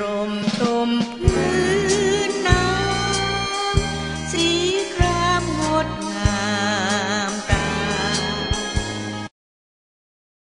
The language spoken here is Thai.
ร่มชมพื้นน้ำสีครามงดงา